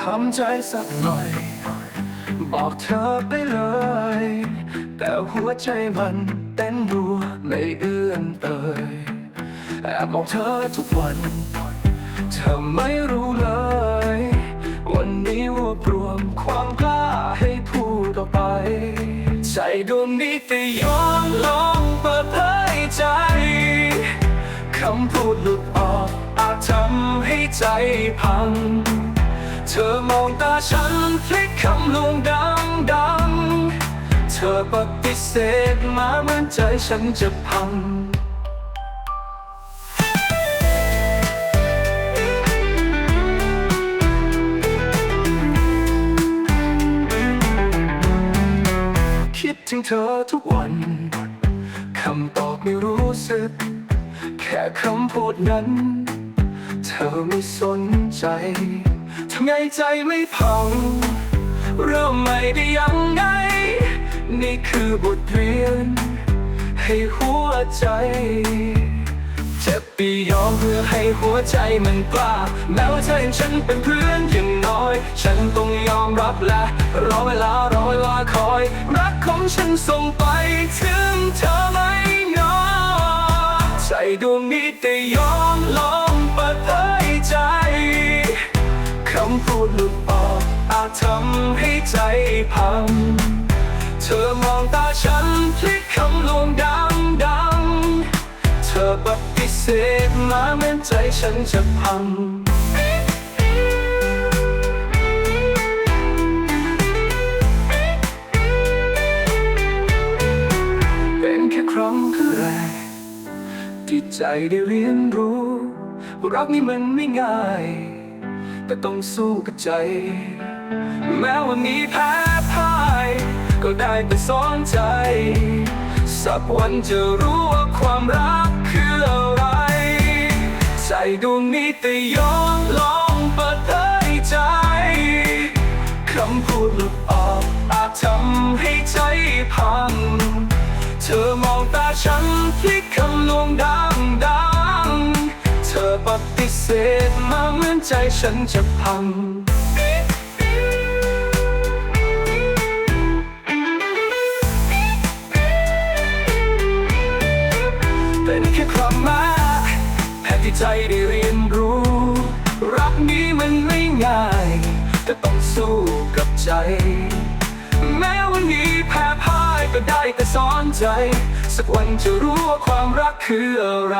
ทำใจสักหน่อย บอกเธอไปเลย แต่หัวใจมันเต้นรัวไม่เอื้อนเอ่ยแอบมองเธอทุกวัน เธอไม่รู้เลย วันนี้รวบรวมความกล้าให้พูดออกไป ใจดวงนี้แต่ย้อนลองเปิดเผยใจคำพูดหลุดออกอาจทำให้ใจพัง เธอมองตาฉันพลิกคำลงดังดังๆเธอปฏิเสธมาเหมือนใจฉันจะพังคิดถึงเธอทุกวัน คำตอบไม่รู้สึก แค่คำพูดนั้น เธอไม่สนใจ ทำไงใจไม่พังเริ่มไม่ได้ยังไง นี่คือบทเรียน ให้หัวใจเจ็บปียอมเพื่อให้หัวใจมันกล้าแม้ว่าเธอเห็นฉันเป็นเพื่อนอย่างน้อย ฉันต้องยอมรับและรอเวลารอเวลาคอย รักของฉันส่งไปถึงเธอไม่น้อยใจดวงนี้ำพูดหลุดออกอาจทำให้ใจพัง เธอมองตาฉันพลิกคำลวงดังดัง เธอปฏิเสธมาเหมือนใจฉันจะพังเป็นแค่ครั้งแรที่ใจได้เรียนรู้ รักนี่มันไม่ง่าย แต่ต้องสู้กับใจ แม้วันนี้แพ้พ่าย ก็ได้แต่สอนใจ สักวันจะรู้ว่าความรักคืออะไร ใจดวงนี้แต่ยอมลองเปิดเผยใจ คำพูดหลุดออกอาจทำให้ใจพัง เธอมองตาฉันพลิกคำลวงดังดังๆเธอป ฏิเสมาเหมือนใจฉันจะพังเป็นแค่ความหมายแค่ที่ใจได้เรียนรู้ รักนี้มันไม่ง่าย แต่ต้องสู้กับใจ แม้วันนี้แพ้พ่ายก็ได้แต่สอนใจ สักวันจะรู้ว่าความรักคืออะไร